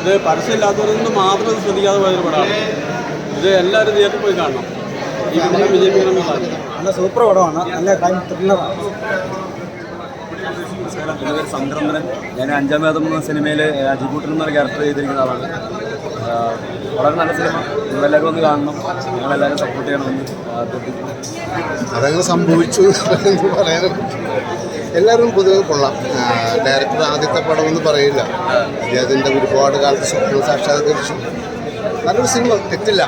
ഇത് പരസ്യമില്ലാത്തവരൊന്നും മാത്രം ഇത് ശ്രദ്ധിക്കാതെ പോയൊരു പടമാണ്. ഇത് എല്ലാവരും തിയേറ്ററിൽ പോയി കാണണം. ഈ വിജയിപ്പിക്കണം പി നല്ല സൂപ്പർ പടമാണ്. നല്ല ടൈം ത്രില്ലറാണ് എന്റെ പേര് സംക്രമണൻ ഞാൻ അഞ്ചാം വേദം എന്ന സിനിമയിൽ അജിബൂട്ടൻ എന്നൊരു ക്യാരക്ടർ ചെയ്തിരിക്കുന്ന ആളാണ്. വളരെ നല്ല സിനിമ. നിങ്ങളെല്ലാവരും ഒന്ന് കാണണം. നിങ്ങളെല്ലാവരും സപ്പോർട്ട് ചെയ്യണമെന്ന് അതങ്ങനെ സംഭവിച്ചു എന്ന് പറയാനും എല്ലാവരും പൊതുവെ കൊള്ളാം. ഡയറക്ടർ ആദ്യത്തെ പടമെന്ന് പറയില്ല. അദ്ദേഹത്തിന്റെ ഒരുപാട് കാലത്ത് സ്വപ്നം സാക്ഷാത്കരിച്ചു. നല്ലൊരു സിനിമ തെറ്റില്ല.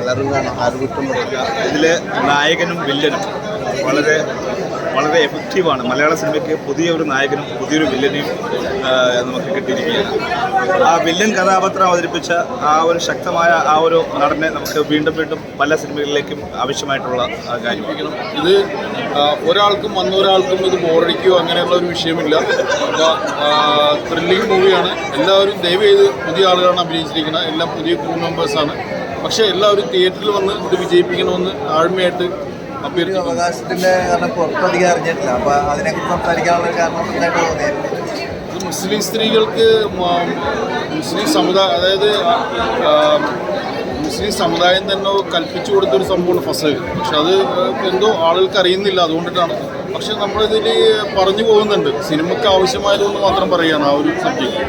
എല്ലാവരും കാണാം. ആരും കുറ്റം പറയില്ല ഇതിലെ നായകനും വില്ലനും വളരെ വളരെ എഫക്റ്റീവാണ് മലയാള സിനിമയ്ക്ക് പുതിയൊരു നായകനും പുതിയൊരു വില്ലനെയും നമുക്ക് കിട്ടിയിരിക്കുകയാണ്. ആ വില്ലൻ കഥാപാത്രം അവതരിപ്പിച്ച ആ ഒരു ശക്തമായ ആ ഒരു നടനെ നമുക്ക് വീണ്ടും വീണ്ടും പല സിനിമകളിലേക്കും ആവശ്യമായിട്ടുള്ള ആ, കാര്യമാണ്. ഇത് ഒരാൾക്കും വന്നൊരാൾക്കും ഇത് ബോറടിക്കുകയോ അങ്ങനെയുള്ള ഒരു വിഷയമില്ല. ത്രില്ലിംഗ് മൂവിയാണ് എല്ലാവരും ദയവ് ചെയ്ത് പുതിയ ആളുകളാണ് അഭിനയിച്ചിരിക്കുന്നത്. എല്ലാം പുതിയ ക്രൂ മെമ്പേഴ്സാണ് പക്ഷേ എല്ലാവരും തിയേറ്ററിൽ വന്ന് ഇത് വിജയിപ്പിക്കണമെന്ന് താഴ്മയായിട്ട് അവകാശത്തിന്റെ കാരണം പുറത്തധികം അറിഞ്ഞിട്ടില്ല. അപ്പൊ അതിനെക്കുറിച്ച് സംസാരിക്കാനുള്ള കാരണം എന്തായിട്ട് മുസ്ലിം സ്ത്രീകൾക്ക് മുസ്ലിം സമുദായ അതായത് മുസ്ലിം സമുദായം തന്നെ കൽപ്പിച്ചു കൊടുത്തൊരു സംഭവമാണ് ഫസൽ. പക്ഷെ അത് എന്തോ ആളുകൾക്ക് അറിയുന്നില്ല അതുകൊണ്ടിട്ടാണ്. പക്ഷെ നമ്മളിതിൽ പറഞ്ഞു പോകുന്നുണ്ട്. സിനിമയ്ക്ക് ആവശ്യമായതുകൊണ്ട് മാത്രം പറയുകയാണ് ആ ഒരു സബ്ജക്റ്റ്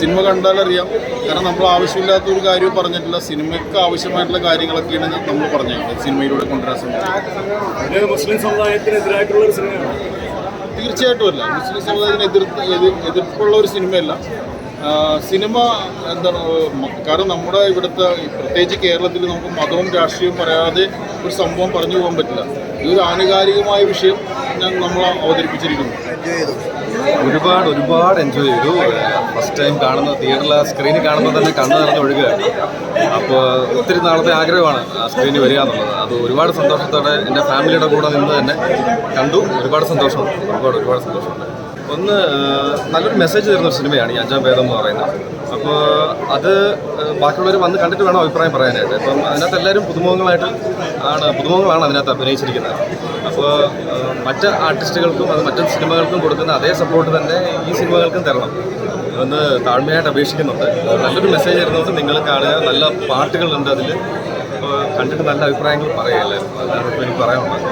സിനിമ കണ്ടാലറിയാം. കാരണം നമ്മൾ ആവശ്യമില്ലാത്ത ഒരു കാര്യവും പറഞ്ഞിട്ടില്ല. സിനിമയ്ക്ക് ആവശ്യമായിട്ടുള്ള കാര്യങ്ങളൊക്കെയാണ് നമ്മൾ പറഞ്ഞത്. സിനിമയിലൂടെ കൊണ്ടുവരാൻ ശ്രമിക്കുന്നത് മുസ്ലിം സമുദായത്തിനെതിരായിട്ടുള്ള ഒരു സിനിമയാണ്. തീർച്ചയായിട്ടും അല്ല. മുസ്ലിം സമുദായത്തിന് എതിർത്ത് എതിർ എതിർപ്പുള്ള ഒരു സിനിമയല്ല. സിനിമ എന്താണ് കാരണം നമ്മുടെ ഇവിടുത്തെ പ്രത്യേകിച്ച് കേരളത്തിൽ നമുക്ക് മതവും രാഷ്ട്രീയവും പറയാതെ ഒരു സംഭവം പറഞ്ഞു പോകാൻ പറ്റില്ല. ഇതൊരു ആനുകാലികമായ വിഷയം. നമ്മൾ അവതരിപ്പിച്ചിരിക്കുന്നു. എൻജോയ് ഒരുപാട് ഒരുപാട് എൻജോയ് ചെയ്തു. ഫസ്റ്റ് ടൈം കാണുന്ന തിയേറ്ററിൽ സ്ക്രീനിൽ കാണുമ്പോൾ തന്നെ കണ്ണു നിറഞ്ഞ് ഒഴുകുകയാണ് അപ്പോൾ ഒത്തിരി നാളത്തെ ആഗ്രഹമാണ് ആ സ്ക്രീനിൽ വരിക എന്നുള്ളത്. അത് ഒരുപാട് സന്തോഷത്തോടെ എന്റെ ഫാമിലിയുടെ കൂടെ നിന്ന് തന്നെ കണ്ടു. ഒരുപാട് സന്തോഷം. ഒരുപാട് ഒരുപാട് സന്തോഷമുണ്ട് ഒന്ന് നല്ലൊരു മെസ്സേജ് തരുന്ന ഒരു സിനിമയാണ് ഈ അഞ്ചാം വേദം എന്ന് പറയുന്നത്. അപ്പോൾ അത് ബാക്കിയുള്ളവർ വന്ന് കണ്ടിട്ട് വേണം അഭിപ്രായം പറയാനായിട്ട്. അപ്പം അതിനകത്ത് എല്ലാവരും പുതുമുഖങ്ങളായിട്ട് ആണ് പുതുമുഖങ്ങളാണ് അതിനകത്ത് അഭിനയിച്ചിരിക്കുന്നത്. അപ്പോൾ മറ്റ് ആർട്ടിസ്റ്റുകൾക്കും അത് മറ്റു സിനിമകൾക്കും കൊടുക്കുന്ന അതേ സപ്പോർട്ട് തന്നെ ഈ സിനിമകൾക്കും തരണം. ഒന്ന് താഴ്മയായിട്ട് അപേക്ഷിക്കുന്നുണ്ട്. നല്ലൊരു മെസ്സേജ് തരുന്നത് നിങ്ങൾ കാണുക നല്ല പാട്ടുകളുണ്ട് അതിൽ അപ്പോൾ കണ്ടിട്ട് നല്ല അഭിപ്രായങ്ങൾ പറയുക എല്ലാവരും. അതാണ് എനിക്ക് പറയാനുള്ളത്.